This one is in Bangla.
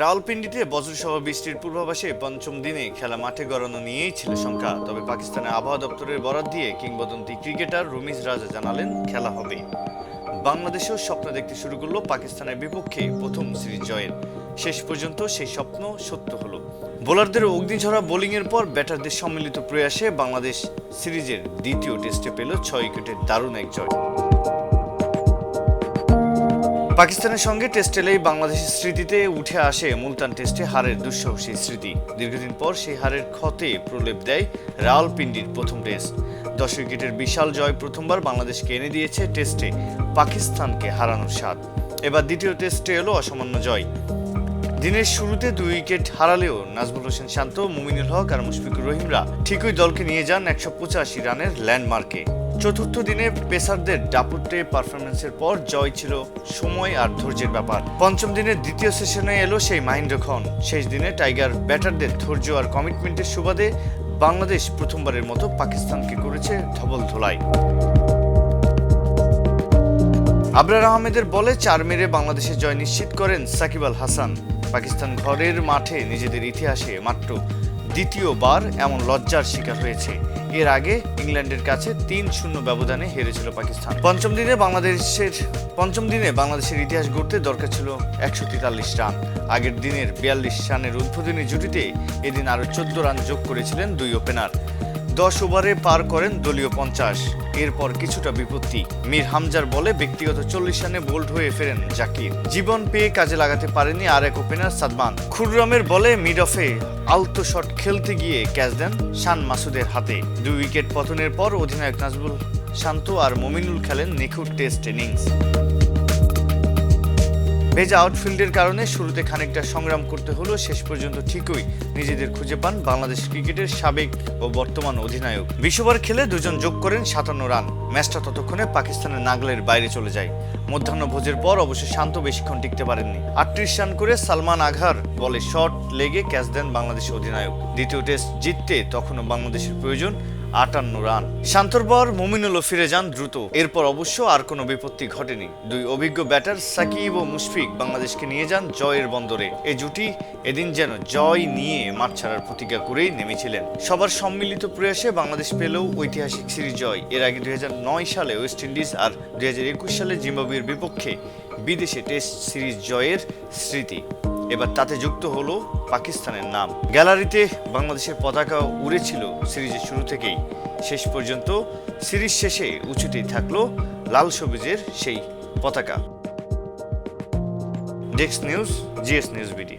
রাওয়ালপিন্ডিতে বজ্রসহ বৃষ্টির পূর্বাভাসে পঞ্চম দিনে খেলা মাঠে গড়ানো নিয়েই ছিল শঙ্কা, তবে পাকিস্তানের আবহাওয়া দপ্তরের বরাত দিয়ে কিংবদন্তি ক্রিকেটার রুমিজ রাজা জানালেন খেলা হবে। বাংলাদেশেও স্বপ্ন দেখতে শুরু করল পাকিস্তানের বিপক্ষে প্রথম সিরিজ জয়ের। শেষ পর্যন্ত সেই স্বপ্ন সত্য হলো। বোলারদের অগ্নিঝরা বোলিংয়ের পর ব্যাটারদের সম্মিলিত প্রয়াসে বাংলাদেশ সিরিজের দ্বিতীয় টেস্টে পেল ছয় উইকেটের দারুণ এক জয়। পাকিস্তানের সঙ্গে টেস্ট এলেই বাংলাদেশের স্মৃতিতে উঠে আসে মুলতান টেস্টে হারের দুঃসাহসী স্মৃতি। দীর্ঘদিন পর সেই হারের ক্ষতে প্রলেপ দেয় রাওয়ালপিন্ডির প্রথম টেস্ট দশ উইকেটের বিশাল জয় প্রথমবার বাংলাদেশকে এনে দিয়েছে টেস্টে পাকিস্তানকে হারানোর স্বাদ। এবার দ্বিতীয় টেস্টে এলো অসামান্য জয়। দিনের শুরুতে দুই উইকেট হারালেও নাজমুল হোসেন শান্ত, মুমিনুল হক আর মুশফিকুর রহিমরা ঠিকই দলকে নিয়ে যান একশো পঁচাশি রানের ল্যান্ডমার্কে। চতুর্থ দিনে পেসারদের ডাপুটে পারফরমেন্সের পর জয় ছিল সময় আর ধৈর্যের ব্যাপার। পঞ্চম দিনের দ্বিতীয় সেশনে এলো সেই মাহিন্দ্র খন। শেষ দিনে টাইগার ব্যাটারদের ধৈর্য আর কমিটমেন্টের সুবাদে বাংলাদেশ প্রথমবারের মতো পাকিস্তানকে করেছে ধবল ধোলাই। আবরার আহমেদের বলে চার মেরে বাংলাদেশের জয় নিশ্চিত করেন সাকিব আল হাসান। পাকিস্তান ঘরের মাঠে নিজেদের ইতিহাসে মাত্র দ্বিতীয়বার এমন লজ্জার শিকার হয়েছে। এর আগে ইংল্যান্ডের কাছে তিন শূন্য ব্যবধানে হেরেছিল পাকিস্তান। পঞ্চম দিনে বাংলাদেশের পঞ্চম দিনে বাংলাদেশের ইতিহাস গড়তে দরকার ছিল একশো তেতাল্লিশ রান। আগের দিনের বিয়াল্লিশ রানের উদ্বোধনী জুটিতে এদিন আরও চোদ্দ রান যোগ করেছিলেন দুই ওপেনার। দশ ওভারে পার করেন দলীয় পঞ্চাশ। এরপর কিছুটা বিপত্তি। মীর হামজার বলে ব্যক্তিগত চল্লিশ রানে বোল্ড হয়ে ফেরেন জাকির। জীবন পেয়ে কাজে লাগাতে পারেনি আর এক ওপেনার সাদমান। খুররামের বলে মিড অফে আলতো শট খেলতে গিয়ে ক্যাচ দেন শান মাসুদের হাতে। দুই উইকেট পতনের পর অধিনায়ক নাজবুল শান্ত আর মমিনুল খেলেন নিখুঁত টেস্ট ইনিংস। ভেজা আউটফিল্ডের কারণে শুরুতে খানিকটা সংগ্রাম করতে হলো শেষ পর্যন্ত ঠিকই নিজেদের খুঁজে পান বাংলাদেশ ক্রিকেটের সাবেক ও বর্তমান অধিনায়ক। বিশ্ববার খেলে দুজন যোগ করেন সাতান্ন রান। ম্যাচটা ততক্ষণে পাকিস্তানের নাগলের বাইরে চলে যায়। মধ্যাহ্ন ভোজের পর অবশ্য শান্ত বেশিক্ষণ টিকতে পারেননি। আটত্রিশ রান করে সালমান আঘার বলে শট লেগে ক্যাচ দেন বাংলাদেশ অধিনায়ক। দ্বিতীয় টেস্ট জিততে তখনও বাংলাদেশের প্রয়োজন আটান্ন রান। শান্তর পর মুমিনুলও ফিরে যান দ্রুত। এরপর অবশ্য আর কোনো বিপত্তি ঘটেনি। দুই অভিজ্ঞ ব্যাটার সাকিব ও মুশফিক বাংলাদেশকে নিয়ে যান জয়ের বন্দরে। এই জুটি এদিন যেন জয় নিয়ে মাঠ ছাড়ার প্রতিজ্ঞা করেই নেমেছিলেন। সবার সম্মিলিত প্রয়াসে বাংলাদেশ পেলেও ঐতিহাসিক সিরিজ জয়। এর আগে দুই হাজার নয় সালে ওয়েস্ট ইন্ডিজ আর দুই হাজার একুশ সালে জিম্বাবুয়ের বিপক্ষে বিদেশে টেস্ট সিরিজ জয়ের স্মৃতি। এবার তাতে যুক্ত হলো পাকিস্তানের নাম। গ্যালারিতে বাংলাদেশের পতাকা উড়েছিল সিরিজের শুরু থেকেই। শেষ পর্যন্ত সিরিজ শেষে উঁচুতেই থাকল লাল সবুজের সেই পতাকা। Desk news GS news BD